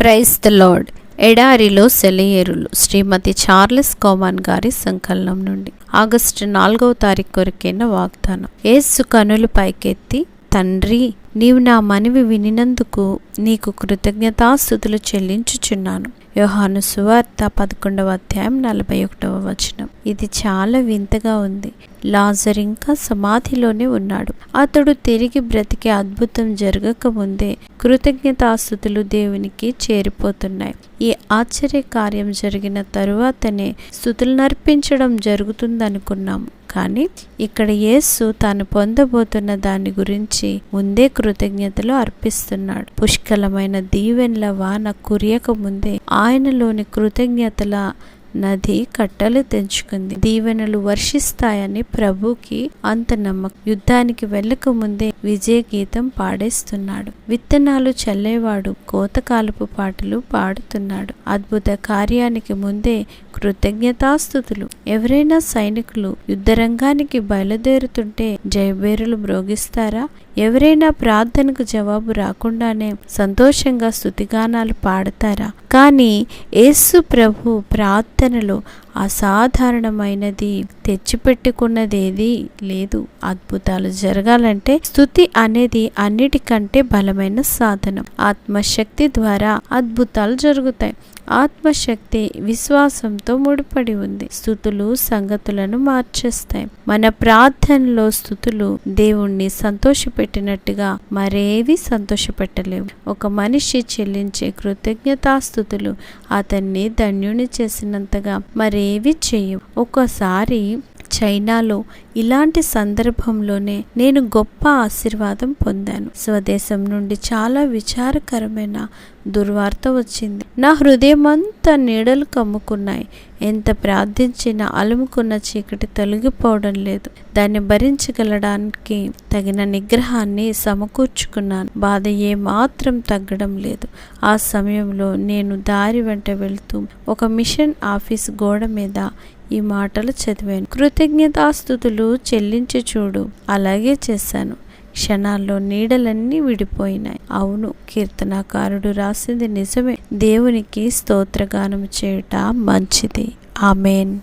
Price the lord. ఎడారిలో సెలయేరులు శ్రీమతి Charles కోమాన్ గారి సంకలనం నుండి ఆగస్టు నాలుగవ తారీఖు కొరికైన వాగ్దానం. ఏసు కనులు పైకెత్తి తండ్రి నీవు నా మనవి వినినందుకు నీకు కృతజ్ఞతాస్థుతులు చెల్లించుచున్నాను. యోహాను సువార్త పదకొండవ అధ్యాయం నలభై ఒకటవ వచనం. ఇది చాలా వింతగా ఉంది. లాజర్ ఇంకా సమాధిలోనే ఉన్నాడు. అతడు తిరిగి బ్రతికే అద్భుతం జరగక ముందే కృతజ్ఞతాస్థుతులు దేవునికి చేరిపోతున్నాయి. ఈ ఆశ్చర్య కార్యం జరిగిన తరువాతనే స్థుతులు నర్పించడం జరుగుతుందనుకున్నాము. కానీ ఇక్కడ యేసు తాను పొందబోతున్న దాని గురించి ముందే కృతజ్ఞతలు అర్పిస్తున్నాడు. పుష్కలమైన దీవెన్ల వాన కురియక ముందే ఆయనలోని కృతజ్ఞతల నది కట్టలు తెంచుకుంది. దీవెనలు వర్షిస్తాయని ప్రభుకి అంత నమ్మకం. యుద్ధానికి వెళ్ళక ముందే విజయ గీతం పాడేస్తున్నాడు. విత్తనాలు చల్లేవాడు కోతకాలపు పాటలు పాడుతున్నాడు. అద్భుత కార్యానికి ముందే కృతజ్ఞతాస్థుతులు. ఎవరైనా సైనికులు యుద్ధరంగానికి బయలుదేరుతుంటే జయబేరులు మ్రోగిస్తారా? ఎవరైనా ప్రార్థనకు జవాబు రాకుండానే సంతోషంగా స్థుతిగానాలు పాడతారా? కానీ యేసు ప్రభు ప్రార్థనలో అసాధారణమైనది తెచ్చిపెట్టుకున్నదేది లేదు. అద్భుతాలు జరగాలంటే స్థుతి అనేది అన్నిటికంటే బలమైన సాధనం. ఆత్మశక్తి ద్వారా అద్భుతాలు జరుగుతాయి. ఆత్మశక్తి విశ్వాసంతో ముడిపడి ఉంది. స్థుతులు సంగతులను మార్చేస్తాయి. మన ప్రార్థనలో స్థుతులు దేవుణ్ణి సంతోషపెట్టినట్టుగా మరేవి సంతోషపెట్టలేవు. ఒక మనిషి చెల్లించే కృతజ్ఞతాస్థుతులు అతన్ని ధన్యుని అంతగా మరేవి చేయవు. ఒకసారి చైనాలో ఇలాంటి సందర్భంలోనే నేను గొప్ప ఆశీర్వాదం పొందాను. స్వదేశం నుండి చాలా విచారకరమైన దుర్వార్త వచ్చింది. నా హృదయం అంతా నీడలు కమ్ముకున్నాయి. ఎంత ప్రార్థించినా అలుముకున్న చీకటి తొలగిపోవడం లేదు. దాన్ని భరించగలడానికి తగిన నిగ్రహాన్ని సమకూర్చుకున్నాను. బాధ ఏ మాత్రం తగ్గడం లేదు. ఆ సమయంలో నేను దారి వెంట వెళ్తూ ఒక మిషన్ ఆఫీస్ గోడ మీద ఈ మాటలు చదివాను. కృతజ్ఞతాస్థుతులు చెల్లించి చూడు. అలాగే చేశాను. క్షణాల్లో నీడలన్నీ విడిపోయినాయి. అవును కీర్తనాకారుడు రాసింది నిజమే. దేవునికి స్తోత్రగానం చేయుట మంచిది. ఆమెన్.